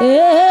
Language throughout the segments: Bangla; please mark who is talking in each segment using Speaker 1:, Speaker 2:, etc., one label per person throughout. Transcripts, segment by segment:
Speaker 1: Yeah.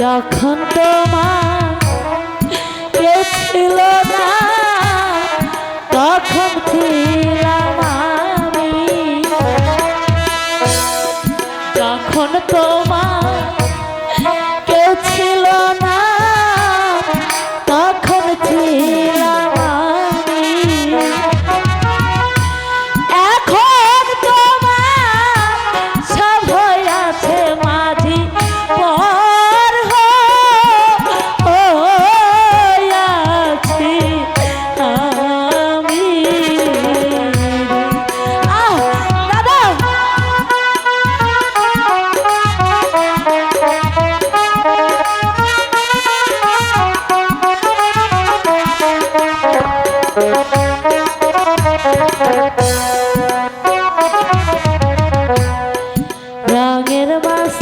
Speaker 1: যখন তোমার কেউ ছিল না তখন ছিলাম যখন তোমার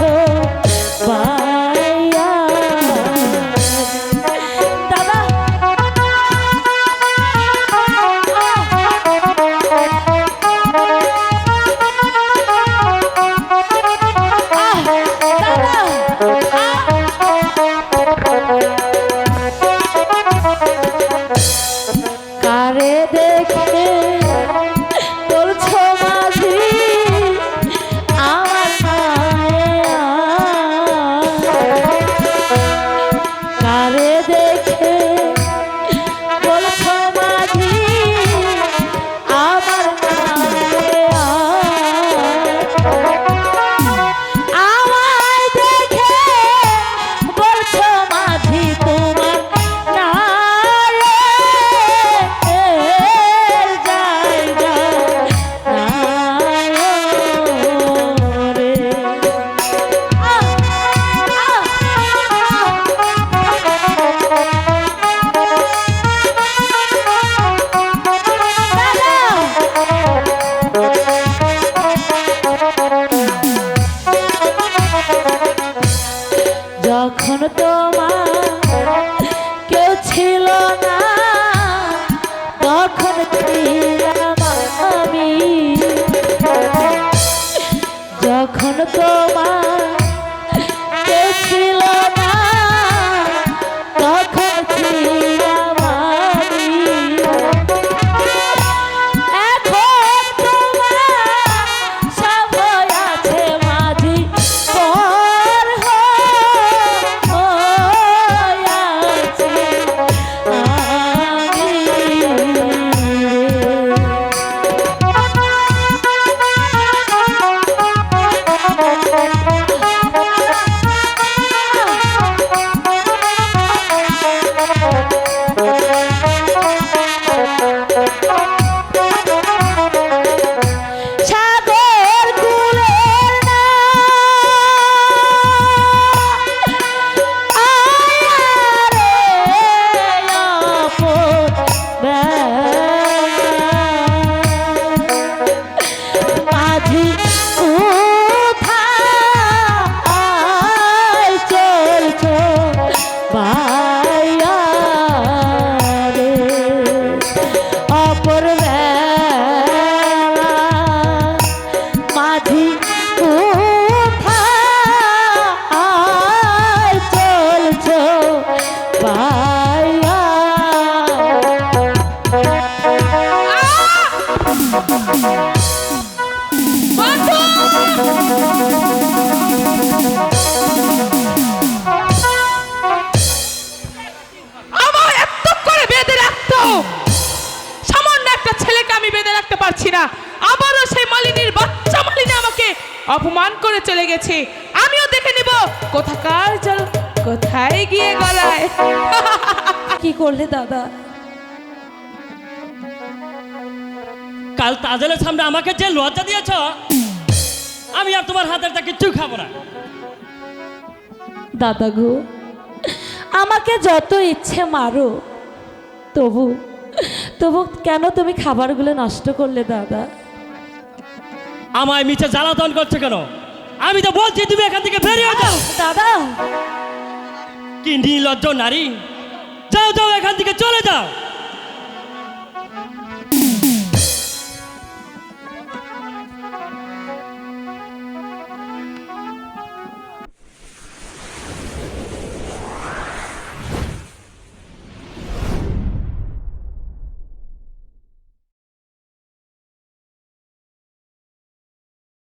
Speaker 1: রাখো বা Thank you. না আবারও সেই মালিনীর বাচ্চা মালিনী আমাকে
Speaker 2: অপমান করে চলে গেছে। আমিও দেখে নেব কোথাকার চল কোথায় গিয়ে গলায়।
Speaker 1: কি করলে দাদা?
Speaker 3: কাল তাজেলের সামনে আমাকে যে লজ্জা দিয়েছ আমি আর তোমার হাতের তা কিচ্ছু খাব না।
Speaker 1: দাদা গো আমাকে যত ইচ্ছে মারো তবু তবু কেন তুমি খাবারগুলো নষ্ট করলে দাদা?
Speaker 3: আমায় মিছে জ্বালাতন করছে কেন? আমি তো বলছি তুমি এখান থেকে বেরিয়ে যাও।
Speaker 1: দাদা!
Speaker 3: কি নির্লজ্জ নারী! যাও যাও এখান থেকে চলে যাও।